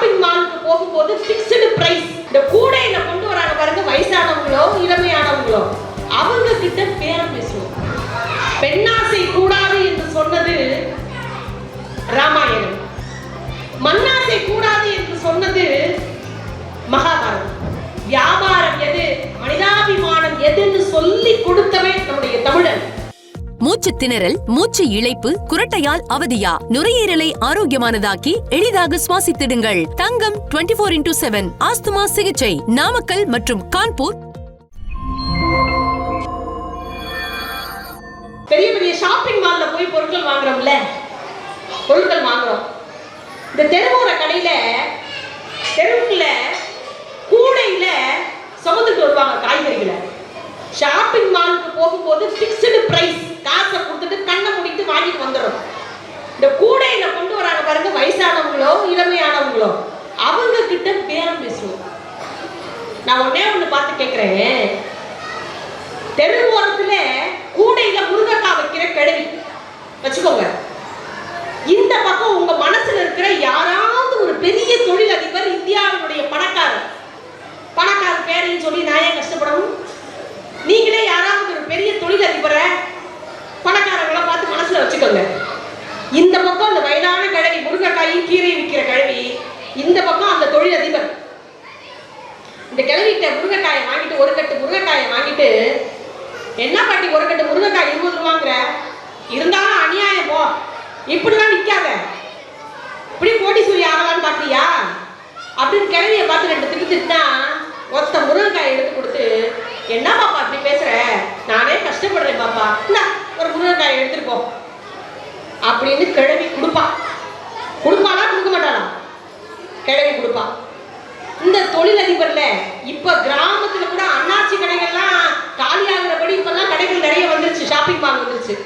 Shopping மாலுக்கு போகும்போது fixed price இந்த கூட என்னை கொண்டு வராங்க பாருங்க வயசானவங்களோ இளமையானவங்களோ அவங்க கிட்ட பேரம் பேசுவோம். பெண்ணாசை கூடாது என்று சொன்னது ராமாயணம். மண்ணாசை கூடாது என்று சொன்னது மகாபாரதம். வியாபாரம் எது? மனிதாபிமானம் எதுன்னு சொல்லி கொடுத்தவன் நம்முடைய தமிழன். மூச்சு திணறல் மூச்சு இழைப்பு குரட்டையால் அவதியா? நுரையீரலை ஆரோக்கியமானதாக்கி எளிதாக சுவாசித்திடுங்கள். Thangam twenty four into seven asthma சிகிச்சை. நாமக்கல் மற்றும் கான்பூர். பெரிய பெரிய ஷாப்பிங் மால்ல போய் பொருட்கள் வாங்குறோம்ல? பொருட்கள் வாங்குறோம். இந்த தெருவோர கடையில தெருவுக்குள்ள கூடையில சுமந்துட்டு வருவாங்க காய்கறிகளை. ஷாப்பிங் மாலுக்கு போகும்போது ஃபிக்ஸ்டு பிரைஸ் காசை கொடுத்துட்டு கண்ணை முடித்து வாங்கிட்டு வந்துடும் இந்த கூடையில கொண்டு வராங்க பாருங்க வயசானவங்களோ இளமையானவங்களோ அவங்க கிட்ட பேரம் பேசுவோம். நான் ஒன்னே ஒண்ணு பார்த்து கேட்கிறேன் தெரு ஓரத்துல கூடையில முருங்கக்காய் வைக்கிற கிழவி. வச்சுக்கோங்க. இந்த பக்கம் உங்க மனசுல இருக்கிற யாராவது ஒரு பெரிய தொழிலதிபர் இந்தியாவினுடைய பணக்காரர். பணக்காரர் பேரையும் சொல்லி நான் ஏன் கஷ்டப்படணும்? நீங்களே யாராவது ஒரு பெரிய தொழிலதிபரை பணக்காரங்களை பார்த்து மனசுல வச்சுக்கோங்க. இந்த பக்கம் அந்த வயதான கிழவி முருங்கைக்காயும் கீரை விற்கிற கிழவி இந்த பக்கம் அந்த தொழிலதிபர். இந்த கிழவிட்ட முருங்கைக்காயை வாங்கிட்டு ஒரு கட்டு முருங்கைக்காயை வாங்கிட்டு என்ன பாட்டி ஒரு கட்டு முருங்கைக்காய் இருபது ரூபாங்கிற? இருந்தாலும் அநியாயம் போ. இப்படிலாம் நிற்காத இப்படி போட்டி சூரிய ஆகலான்னு பாத்தியா அப்படின்னு கிழவியை பார்த்து ரெண்டு திட்டு திட்டா ஒத்த முருங்கைக்காய் எடுத்து கொடுத்து என்ன பாப்பா இப்படி பேசுற? நானே கஷ்டப்படுறேன் பாப்பா. இந்தா ஒரு முருங்கைக்காய் எடுத்துட்டு போ. அப்படின்னு கிழவி கொடுப்பா. கொடுப்பானா? கொடுக்க மாட்டானா கிழவி கொடுப்பா. இந்த தொழிலதிபர்ல இப்ப கிராமத்துல கூட அண்ணாச்சி கடைகள்லாம் காலியாகிறபடி இப்பெல்லாம் கடைகள் நிறைய வந்துருச்சு. ஷாப்பிங் மால் வந்துருச்சு.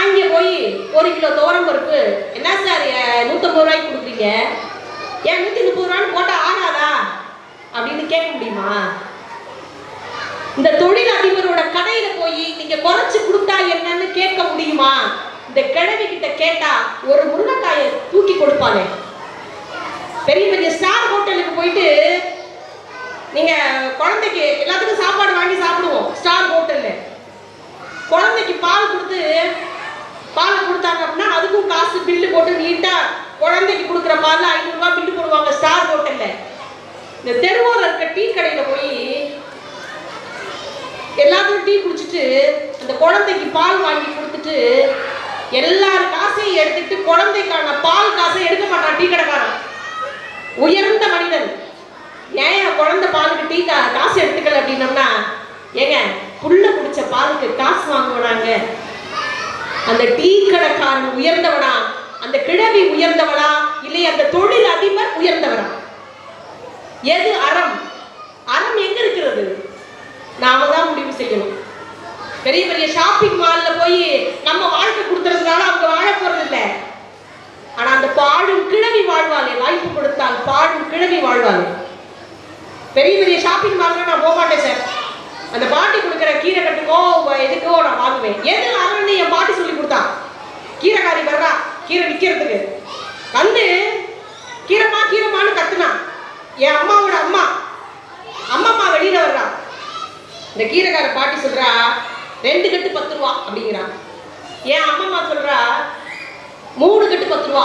அங்கே போய் ஒரு கிலோ தோரம் பருப்பு. என்ன சார் நூற்றம்பது ரூபாய்க்கு கொடுக்குறீங்க? ஏன் நூற்றி முப்பது ரூபான்னு போட்டால் ஆகாதா அப்படின்னு கேட்க முடியுமா? இந்த தொழில் அதிபரோட கடையில போய் நீங்க குறைச்சு கொடுத்தா என்னன்னு கேட்க முடியுமா? இந்த கிழவி கிட்ட கேட்டா ஒரு முருங்கைக்காயை தூக்கி கொடுப்பாங்க பெரிய பெரிய ஸ்டார் ஹோட்டலுக்கு போயிட்டு நீங்க குழந்தைக்கு எல்லாத்துக்கும் சாப்பாடு வாங்கி சாப்பிடுவோம் ஸ்டார் ஹோட்டல்ல. குழந்தைக்கு பால் கொடுத்து பால் கொடுத்தாங்க அப்படின்னா அதுக்கும் காசு பில்லு போட்டு நீட்டா குழந்தைக்கு கொடுக்குற பால் ஐநூறுரூவா பில்லு போடுவாங்க ஸ்டார் ஹோட்டல்ல. இந்த தெருவோர இருக்க டீ கடையில போய் எல்லாத்தையும் டீ குடிச்சிட்டு அந்த குழந்தைக்கு பால் வாங்கி கொடுத்துட்டு எல்லார் காசையும் எடுத்துட்டு குழந்தைக்கான பால் காசை எடுக்க மாட்டான் டீ கடைக்காரன். உயர்ந்த மனிதன். ஏன் குழந்தை பாலுக்கு டீ கா காசு எடுத்துக்கல அப்படின்னம்னா ஏங்க புள்ள குடிச்ச பாலுக்கு காசு வாங்குவனாங்க அந்த டீ கடைக்காரன் உயர்ந்தவனா அந்த கிழவி உயர்ந்தவனா இல்லை அந்த தொழில் அதிபர் உயர்ந்தவனா எது அறம்? அறம் எங்க இருக்கிறது? நாம செய்யணும். பெரிய பெரிய ஷாப்பிங் மால்ல போய் நம்ம வாழ்க்கை கொடுத்துறதுனால அவங்க வாழ போறது இல்லை ஆனா அந்த பாடும் கிழவி வாழ்வாளே வாய்ப்பு கொடுத்தால் பாடும் கிழவி வாழ்வாளே. பெரிய பெரிய ஷாப்பிங் மால்ல நான் போக மாட்டேன் சார். அந்த பாட்டி கொடுக்குற கீரை கட்டுக்கோ எதுக்கோ நான் வாங்குவேன். எது அறன்னு என் பாட்டி சொல்லி கொடுத்தா? கீரைக்காரி வர்றா கீரை விற்கிறதுக்கு வந்து கீரைமா கீரைமான்னு கத்துனா என் அம்மா அம்மா வெளியில வர்றா இந்த கீரைக்கார பாட்டி சொல்றா ரெண்டு கட்டு பத்து ரூபா அப்படிங்கிறா. என் அம்மா சொல்றா மூணு கட்டு பத்து ரூபா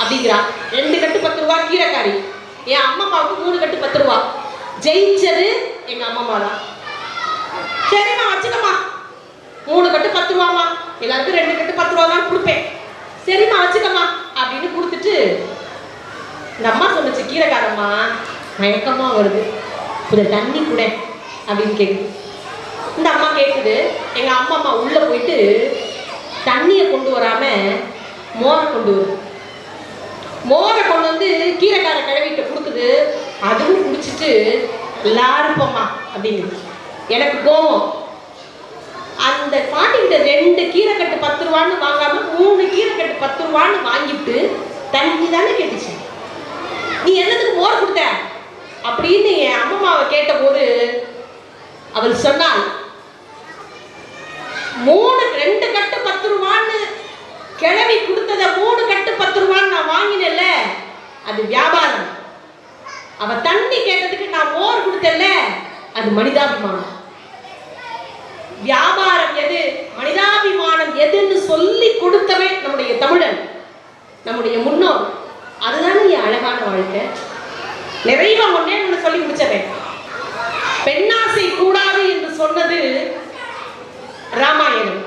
அப்படிங்கிறா. ரெண்டு கட்டு பத்து ரூபா கீரைக்காரி என் அம்மம்மாவுக்கு மூணு கட்டு பத்து ரூபா. ஜெயிச்சது எங்க அம்மம்மா தான் சரிம்மா வச்சுக்கம்மா. மூணு கட்டு பத்து ரூபாம்மா. எல்லாருக்கும் ரெண்டு கட்டு பத்து ரூபா தான் கொடுப்பேன். சரிம்மா வச்சுக்கம்மா அப்படின்னு கொடுத்துட்டு இந்த அம்மா சொன்னச்சு கீரைக்காரம்மா மயக்கமா வருது. கொஞ்சம் தண்ணி கூட. அப்படின்னு கேட்குது இந்த அம்மா கேட்குது எங்கள் அம்மா அம்மா உள்ளே போயிட்டு தண்ணியை கொண்டு வராமல் மோரை கொண்டு வருது. மோரை கொண்டு வந்து கீரைக்கார கிழவிட்ட கொடுக்குது. அதுவும் குடிச்சிட்டு எல்லாருப்போம்மா அப்படின்னு. எனக்கு கோவம். அந்த பாட்டிக்கிட்ட ரெண்டு கீரைக்கட்டு பத்து ரூபான்னு வாங்காம மூணு கீரைக்கட்டு பத்து ரூபான்னு வாங்கிட்டு தண்ணி தானே கேட்டுச்சு. நீ என்னதுக்கு மோர் கொடுத்த? அப்படின்னு என் அம்மாவை கேட்டபோது அவள் சொன்னாள் மூணு ரெண்டு கட்டு பத்து ரூபான்னு கிழவி கொடுத்தத மூணு கட்டு பத்து ரூபான்னு நான் வாங்கினேன்ல அது வியாபாரம். அவ தண்ணி கேட்டதுக்கு நான் மோர் கொடுத்தேன்ல அது மனிதாபிமானம். வியாபாரம் எது மனிதாபிமானம் எதுன்னு சொல்லி கொடுத்தவன் நம்முடைய தமிழன் நம்முடைய முன்னோர். அதுதான் நீ அழகான வாழ்க்கை. நிறைவா ஒன்னே சொல்லி முடிச்சவன் சொன்னது ராமாயணம்.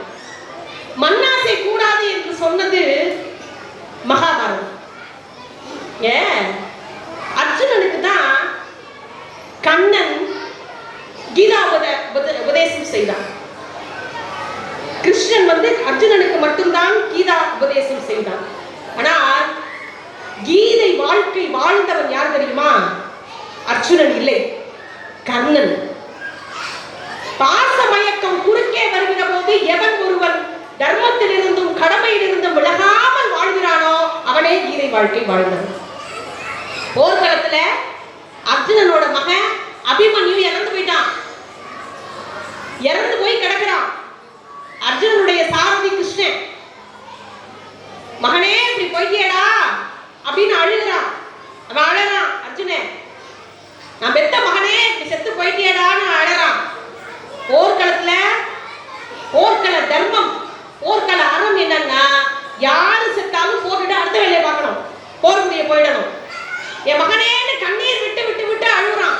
மண்ணாசை கூடாது என்று சொன்னது மகாபாரதம். ஏன் அர்ஜுனனுக்கு தான் கண்ணன் கீதா உபதேசம் செய்தான். கிருஷ்ணன் வந்து அர்ஜுனனுக்கு மட்டும்தான் கீதா உபதேசம் செய்தான். ஆனால் கீதை வாழ்க்கை வாழ்ந்தவன் யார் தெரியுமா? அர்ஜுனன் இல்லை கர்ணன். பாசமயக்கம் குறுக்கே வருகிற போது எவன் ஒருவன் தர்மத்திலிருந்தும் கடமையிலிருந்தும் விலகாமல் வாழ்கிறானோ அவனே கீதை வாழ்க்கை வாழ்ந்தவன். போர்க்களத்துல அர்ஜுனனோட மகன் அபிமன்யு இறந்து போயிட்டான். இறந்து போய் கிடக்குறான். அர்ஜுனனுடைய சாரதி கிருஷ்ணன். மகனே இப்படி போய்க்கியடா அப்படின்னு அழுகிறான். அவன் அழறான் அர்ஜுனன். நான் பெத்த மகனே இப்படி செத்து போயிட்டியடான்னு அழறான். போர்க்களத்துல? போர்க்கள தர்மம். போர்க்கள அறம் என்னன்னா யாரு செத்தாலும் போட்டுட்டு அடுத்த வேலையை பார்க்கணும். போர் முடிய போயிடணும். என் மகனேன்னு கண்ணீர் விட்டு விட்டு விட்டு அழுகுறான்.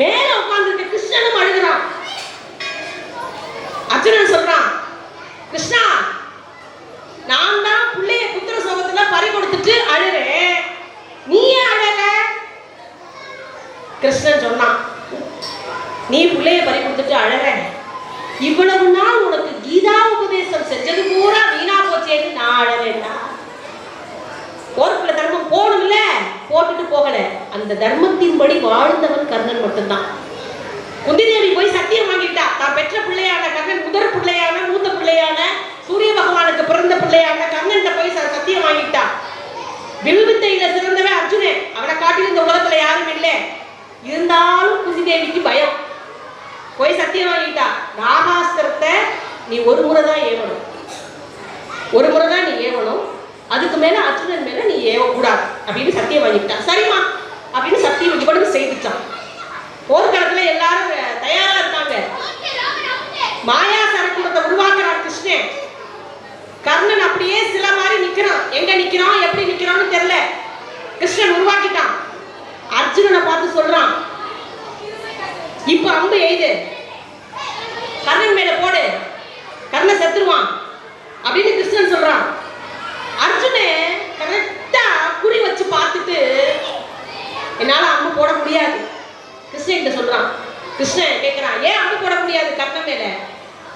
மேல உட்கார்ந்துட்டு கிருஷ்ணனும் அழுகுறான். அர்ஜுனன் சொல்றான் கிருஷ்ணா நான் தான் பிள்ளைய புத்திர சோகத்துல பறி கொடுத்துட்டு அழுறேன் நீ ஏன் அழல கிருஷ்ணன் சொன்னான் நீ பிள்ளைய வச்சுட்டு கொடுத்துட்டு இவ்வளவு நாள் உனக்கு கீதா உபதேசம் செஞ்சது பூரா வீணா போச்சேன்னு நான் அழறேன்னா போர்க்குள்ள தர்மம் போகணும்ல? போட்டுட்டு போகல. அந்த தர்மத்தின்படி வாழ்ந்தவன் கர்ணன் மட்டும்தான். குந்தி தேவி போய் சத்தியம் வாங்கிட்டா. தான் பெற்ற பிள்ளையான கர்ணன் முதற் பிள்ளையான மூத்த பிள்ளையான சூரிய பகவானுக்கு பிறந்த பிள்ளையான கர்ணன் போய் சத்தியம் வாங்கிட்டா. வில்வித்தையில சிறந்தவன் அர்ஜுனன் அவனை காட்டிலும் இந்த உலகத்துல யாரும் இல்லை இருந்தாலும் குந்தி தேவிக்கு பயம் போய் சத்தியம் வாங்கிட்டா நாகாஸ்திரத்தை நீ ஒரு முறை தான் ஏவணும். ஒரு முறை தான் நீ ஏவணும். அதுக்கு மேல அர்ஜுனன் மேல நீ ஏவக்கூடாது. அப்படின்னு சத்தியம் வாங்கிக்கிட்டான் சரிம்மா. அப்படின்னு சத்தியம் இவனுக்கு செய்துட்டான். போர்க்களத்துல எல்லாரும் தயாரா இருக்காங்க. மாயா சரக்குமத்தை உருவாக்குறான் கிருஷ்ணன் கர்ணன் அப்படியே சில மாதிரி நிக்கிறான். எங்க நிக்கிறான்? எப்படி நிக்கிறான்னு தெரியல. கிருஷ்ணன் உருவாக்கிட்டான். அர்ஜுனனை பார்த்து சொல்றான். இப்ப அம்பு எய்து. கர்ணன் மேல போடு. செத்துருவான். அப்படின்னு கிருஷ்ணன் சொல்றான். அர்ஜுனே கரெக்டா குறி வச்சு பார்த்துட்டு என்னால அம்பு போட முடியாது. கிருஷ்ணன் கிட்ட சொல்றான். கிருஷ்ணன் கேட்கிறான் ஏன் அம்பு போட முடியாது? கர்ணன் மேல.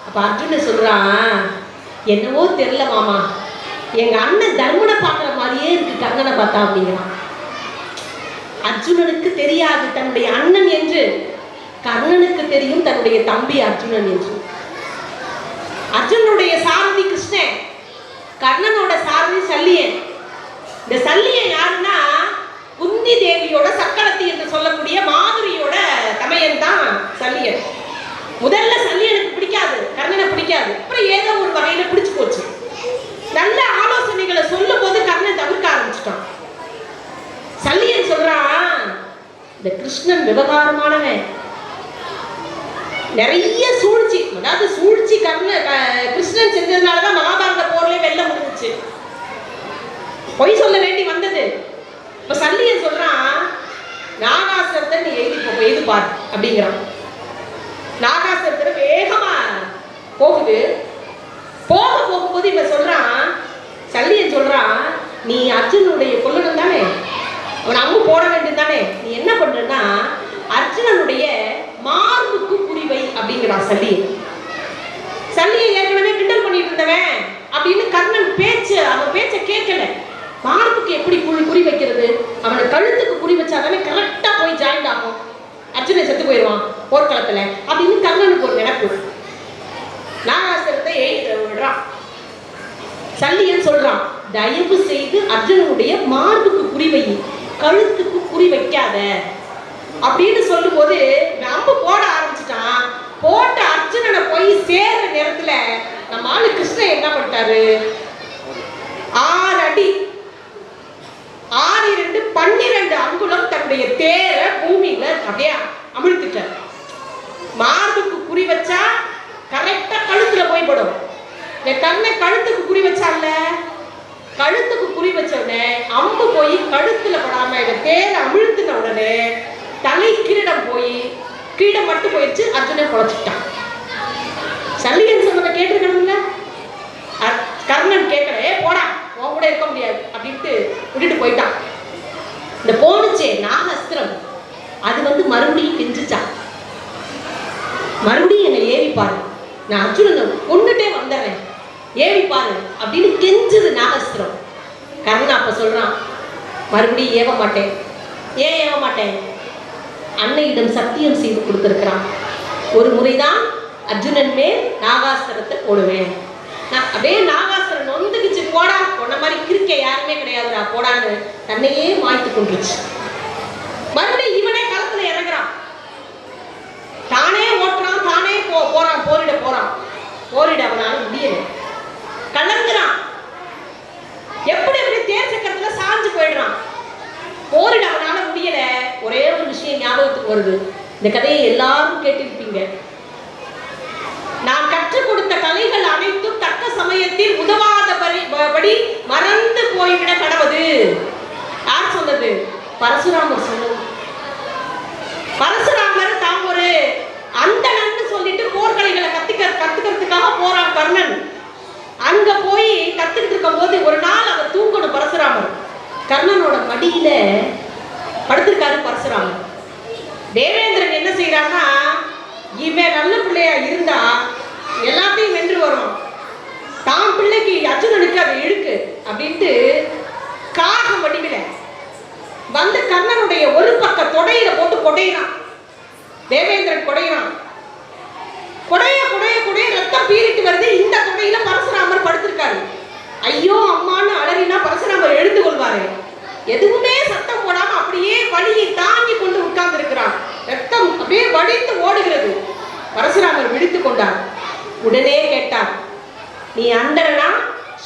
அப்ப அர்ஜுனன் சொல்றான் என்னவோ தெரியல மாமா. எங்க அண்ணன் தர்மனை பார்க்குற மாதிரியே இருக்கு கர்ணனை பார்த்தா அப்படிங்கிறான். அர்ஜுனனுக்கு தெரியாது தன்னுடைய அண்ணன் என்று. கர்ணனுக்கு தெரியும் தன்னுடைய தம்பி அர்ஜுனன் என்று. அர்ஜுனுடைய சாரதி கிருஷ்ணன் கர்ணனோட சாரதி சல்லியன். இந்த சல்லியன் யாருன்னா குந்தி தேவியோட சக்கரத்தி என்று சொல்லக்கூடிய மாதுரியோட தமையன் தான் சல்லியன். முதல்ல சல்லியனுக்கு பிடிக்காது கர்ணனை பிடிக்காது. அப்புறம் ஏதோ ஒரு வகையில பிடிச்சு போச்சு. நல்ல ஆலோசனைகளை சொல்லும் போது கர்ணன் தவிர்க்க ஆரம்பிச்சிட்டான். சல்லியன் சொல்றான் இந்த கிருஷ்ணன் விவகாரமானவன். நிறைய சூழ்ச்சி அதாவது சூழ்ச்சி கர்ண கிருஷ்ணன் செஞ்சதுனால தான் மகாபாரத போர்லயே வெல்ல முடிஞ்சிச்சு. பொய் சொல்ல வேண்டி வந்தது. இப்ப சல்லியன் சொல்றான் நாகாசுரத்தை நீ எழுதி போ எழுதி பார் அப்படிங்கிறான். நாகாசுரத்துல வேகமா போகுது. போக போகும்போது இவன் சொல்றான் சல்லியன் சொல்றான் நீ அர்ஜுனுடைய கொல்லணும் தானே? அவன் அங்கு போட வேண்டியது தானே? நீ என்ன பண்றன்னா அர்ஜுனனுடைய அப்படிங்கிறான் சல்லியன் சல்லியை ஏற்கனவே கிண்டல் பண்ணிட்டு இருந்தவன் அப்படின்னு கர்ணன் பேச்சு அவன் பேச்சை கேட்கல. மார்புக்கு எப்படி குழி குறி வைக்கிறது? அவனை கழுத்துக்கு குறி வச்சாதானே கரெக்டா போய் ஜாயின் ஆகும். அர்ஜுனன் செத்து போயிடுவான் போர்க்களத்துல அப்படின்னு கர்ணனுக்கு ஒரு நினைப்பு நாகாசுரத்தை எழுத விடுறான். சல்லியன் சொல்றான் தயவு செய்து அர்ஜுனனுடைய மார்புக்கு குறி வை. கழுத்துக்கு குறி வைக்காத. அப்படின்னு சொல்லும்போது போது நம்ம போட ஆரம்பிச்சிட்டான் போட்ட அர்ஜுனனை போய் சேர்ற நேரத்துல நம்ம போட்டாரு. ஆறு அடி ஆறு இரண்டு பன்னிரண்டு அங்குலம் தன்னுடைய தேர பூமியில அப்படியே அமிழ்த்திட்டார். மார்புக்கு குறி வச்சா கரெக்டா கழுத்துல போய் படும் என் கண்ணை கழுத்துக்கு குறி வச்சால கழுத்துக்கு குறி வச்ச உடனே அம்பு போய் கழுத்துல படாம இவன் தேர அமிழ்த்தின உடனே தலை கிரீடம் போய் கிரீடம் மட்டும் போயிடுச்சு அர்ஜுனன் குழச்சிட்டான் சல்லியன் சொன்னதை கேட்டிருக்கணும்ல அ- கர்ணன் கேட்கல ஏ போடா உன் கூட இருக்க முடியாது அப்படின்ட்டு விட்டுட்டு போயிட்டான் இந்த போனுச்சே நாகஸ்திரம் அது வந்து மறுபடியும் கெஞ்சிச்சான் மறுபடியும் என்னை ஏவி பாரு நான் அர்ஜுனன் கொண்டுட்டே வந்துடுறேன் ஏவி பாரு அப்படின்னு கெஞ்சது நாகஸ்திரம். கர்ணன் அப்ப சொல்றான் மறுபடியும் ஏவ மாட்டேன். ஏன் ஏவ மாட்டேன்? அன்னையிடம் சத்தியம் செய்து கொடுத்துருக்கிறான். ஒரு முறைதான் அர்ஜுனன் மேல் நாகாஸ்திரத்தை போடுவேன். நான் அப்படியே நாகாஸ்திரம் நொந்துக்குச்சு போடா உன்ன மாதிரி கிறுக்க யாருமே கிடையாதுடா போடான்னு தன்னையே மாய்த்து கொண்டுருச்சு மறுபடியும் இவனே களத்துல இறங்குறான். தானே ஓட்ட போ போறான் போரிட போறான். போரிட அவனால முடியல. கலங்குறான் எப்படி எப்படி தேர் சக்கரத்துல சாஞ்சு போயிடுறான். போரிட அவனால முடியல. ஒரே ஒரு விஷயம் ஞாபகத்துக்கு வருது. இந்த கதையை எல்லாரும் கேட்டிருப்பீங்க. நான் கற்றுக் கொடுத்த கலைகள் அனைத்தும் தக்க சமயத்தில் உதவாத படி மறந்து போய்விட கடவுது. யார் சொன்னது? பரசுராமர் சொன்னது பரசுராமர் தாம் ஒரு அந்தணன்னு சொல்லிட்டு போர்க்கலைகளை கத்துக்க கத்துக்கிறதுக்காக போறான் கர்ணன் அங்க போய் கத்துக்கிட்டு இருக்கும் போது ஒரு நாள் அவர் தூங்கணும் பரசுராமர் கர்ணனோட மடியில படுத்திருக்காரு பரசுராமர் தேவேந்திரன் என்ன செய்யறான்னா இவன் நல்ல பிள்ளையா இருந்தா எல்லாத்தையும் வென்று வரும் கண்ணகி அர்ஜுனனுக்கு அது இழுக்கு அப்படின்ட்டு காகம் வடிவில வந்து கர்ணனுடைய ஒரு பக்க தொடையில போட்டு கொடையிறான். தேவேந்திரன் கொடையிறான். கொடைய கொடைய கொடைய ரத்தம் பீறிட்டு வருது. இந்த கொடையில பரசுராமர் படுத்திருக்காரு. ஐயோ அம்மான்னு அலறினா பரசுராமர் எழுந்து கொள்வாரு. எதுவுமே சத்தம் போடாம அப்படியே வலியை தாங்கி கொண்டு உட்கார்ந்து இருக்கிறான் ரத்தம் அப்படியே வடிந்து ஓடுகிறது. பரசுராமர் விழித்து கொண்டார். உடனே கேட்டார் நீ அந்தரனா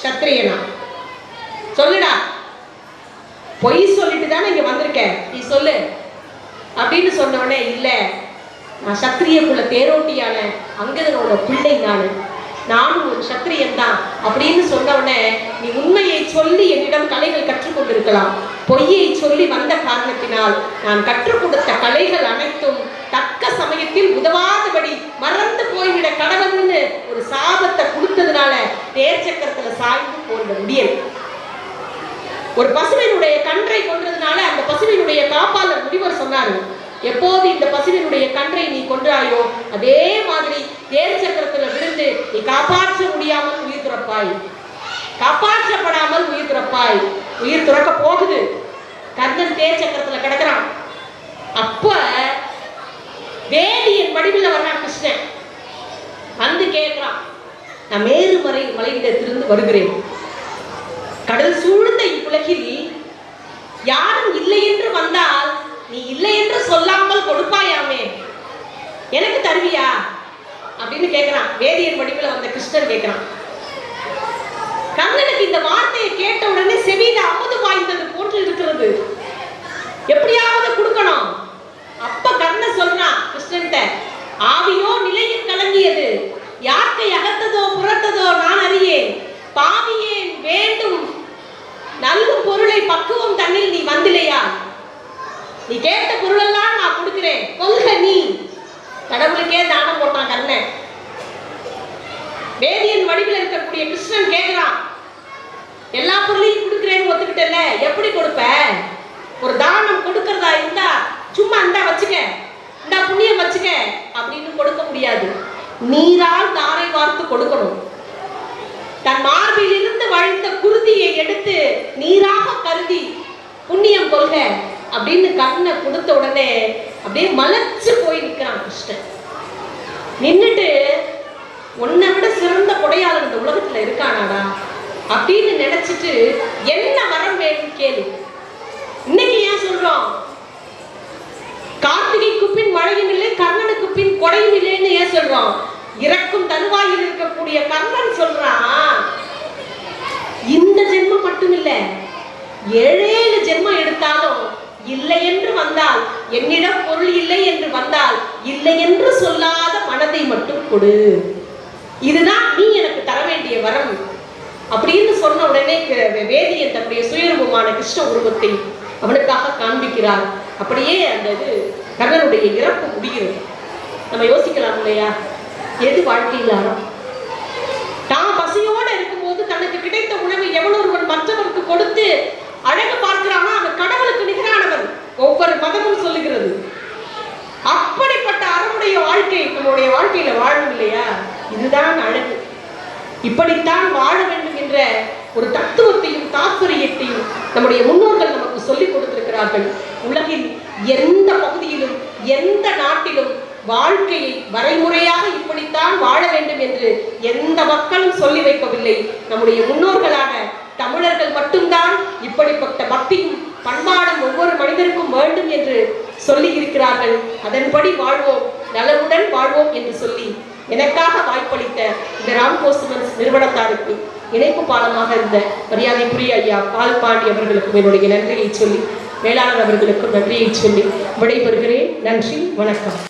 சத்திரியனா? சொல்லுடா. பொய் சொல்லிட்டு தானே இங்க வந்திருக்க நீ சொல்லு. அப்படின்னு சொன்ன உடனே இல்ல. நான் சத்திரிய குல தேரோட்டியான அங்கதனோட பிள்ளை நான். நானும் ஒரு சத்திரியன் தான் அப்படின்னு சொன்ன உடனே நீ உண்மையை சொல்லி என்னிடம் கலைகள் கற்றுக்கொண்டிருக்கலாம் பொய்யை சொல்லி வந்த காரணத்தினால் நான் கற்றுக் கொடுத்த கலைகள் அனைத்தும் தக்க சமயத்தில் உதவாதபடி மறந்து போய்விட கடவுள்னு ஒரு சாபத்தை கொடுத்ததுனால தேர் சக்கரத்துல சாய்ந்து போன்ற முடியல். ஒரு பசுவினுடைய கன்றை கொன்றதுனால அந்த பசுவினுடைய காப்பாளர் முடிவர் சொன்னாரு எப்போது இந்த பசுவினுடைய கன்றை நீ கொன்றாயோ அதே மாதிரி தேர் சக்கரத்துல விழுந்து நீ காப்பாற்ற முடியாமல் உயிர் துறப்பாய். காப்பாற்றப்படாமல் உயிர் துறப்பாய். உயிர் துறக்க போகுது. கர்ணன் தேர் சக்கரத்துல கிடக்குறான். அப்ப வேதியின் வடிவில் வர்றான் கிருஷ்ணன். வந்து கேட்கிறான் நான் மேருமலை மலையிடத்திலிருந்து வருகிறேன். கடல் சூழ்ந்த இவ்வுலகில் யார் நீ இல்லை என்று சொல்லாமல் கொடுப்பாயாமே? எனக்கு தருவியா? அப்படின்னு கேட்கிறான் வேதியன் வடிவில் வந்த கிருஷ்ணன் கேட்கிறான் கண்ணனுக்கு இந்த வார்த்தையை கேட்ட உடனே செவியில அமுது வாய்ந்தது போன்று இருக்கிறது. எப்படியாவது கொடுக்கணும். அப்ப கர்ணன் சொல்றான் கிருஷ்ணன் ஆவியோ நிலையில் கலங்கியது. யாக்கை அகத்ததோ புறத்ததோ நான் அறியேன். பாவியேன் வேண்டும். நல்கும் பொருளை பக்குவம் தன்னில் நீ வந்திலையா நீ கேட்ட பொருளெல்லாம் நான் கொடுக்கிறேன் கொல்க நீ. கடவுளுக்கே தானம் போட்டான் கர்ணன். வேதியின் வடிவில் இருக்கக்கூடிய கிருஷ்ணன் கேட்கிறான் எல்லா பொருளையும் கொடுக்குறேன்னு ஒத்துக்கிட்டல எப்படி கொடுப்ப? ஒரு தானம் கொடுக்கறதா இருந்தா சும்மா இந்தா வச்சுக்க இந்தா புண்ணியம் வச்சுக்க அப்படின்னு கொடுக்க முடியாது. நீரால் தாரை வார்த்து கொடுக்கணும். தன் மார்பில் இருந்து வழிந்த குருதியை எடுத்து நீராக கருதி புண்ணியம் கொள்க அப்படின்னு கண்ணை கொடுத்த உடனே அப்படியே மலைச்சு போய் நிற்கிறான் கிருஷ்ணன். நின்னுட்டு உன்னை விட சிறந்த கொடையாளர் இந்த உலகத்துல இருக்கானாடா அப்படின்னு நினைச்சிட்டு என்ன வரம் வேணும் கேளு. இன்னைக்கு ஏன் சொல்றோம்? கார்த்திகைக்கு பின் மழையும் இல்லை கர்ணனுக்கு பின் கொடையும் இல்லைன்னு ஏன் சொல்றோம்? இறக்கும் தருவாயில் இருக்கக்கூடிய கர்ணன் சொல்றான் இந்த ஜென்மம் மட்டும் இல்ல ஏழேழு ஜென்மம் எடுத்தாலும் இல்லை என்று வந்தால் என்னிடம் பொருள் இல்லை என்று வந்தால் இல்லை என்று சொல்லாத மனதை மட்டும் கொடு. இதுதான் நீ எனக்கு தர வேண்டிய வரம். அப்படின்னு சொன்ன உடனே க- வேதியன் தன்னுடைய சுயரூபமான கிருஷ்ண உருவத்தை அவனுக்காக காண்பிக்கிறார். அப்படியே அந்த இது கர்ணனுடைய இறப்பு முடிகிறது. நம்ம யோசிக்கலாம் இல்லையா? எது வாழ்க்கையில் அறம்? தான் பசியோட இருக்கும்போது தனக்கு கிடைத்த உணவை எவ்வளவு ஒருவன் மற்றவருக்கு கொடுத்து அழகு பார்க்கிறானோ அவன் ஒவ்வொரு மதமும் சொல்லுகிறது. அப்படிப்பட்ட அறமுடைய வாழ்க்கை நம்முடைய வாழ்க்கையில வாழும் இல்லையா? இதுதான் அழகு. இப்படித்தான் வாழ வேண்டும் என்ற ஒரு தத்துவத்தையும் தாத்பரியத்தையும் நம்முடைய முன்னோர்கள் நமக்கு சொல்லிக் கொடுத்திருக்கிறார்கள். உலகில் எந்த பகுதியிலும் எந்த நாட்டிலும் வாழ்க்கையை வரைமுறையாக இப்படித்தான் வாழ வேண்டும் என்று எந்த மக்களும் சொல்லி வைக்கவில்லை. நம்முடைய முன்னோர்களான தமிழர்கள் மட்டும்தான் இப்படிப்பட்ட பக்தியும் பண்பாடும் ஒவ்வொரு மனிதருக்கும் வேண்டும் என்று சொல்லி இருக்கிறார்கள். அதன்படி வாழ்வோம். நலமுடன் வாழ்வோம் என்று சொல்லி எனக்காக வாய்ப்பளித்த இந்த ராம்கோசுமன்ஸ் நிறுவனத்தாருக்கு இணைப்பு பாலமாக இருந்த மரியாதைக்குரிய ஐயா பால் பாண்டி அவர்களுக்கும் என்னுடைய நன்றியை சொல்லி மேலாளர் அவர்களுக்கும் நன்றியை சொல்லி விடைபெறுகிறேன். நன்றி. வணக்கம்.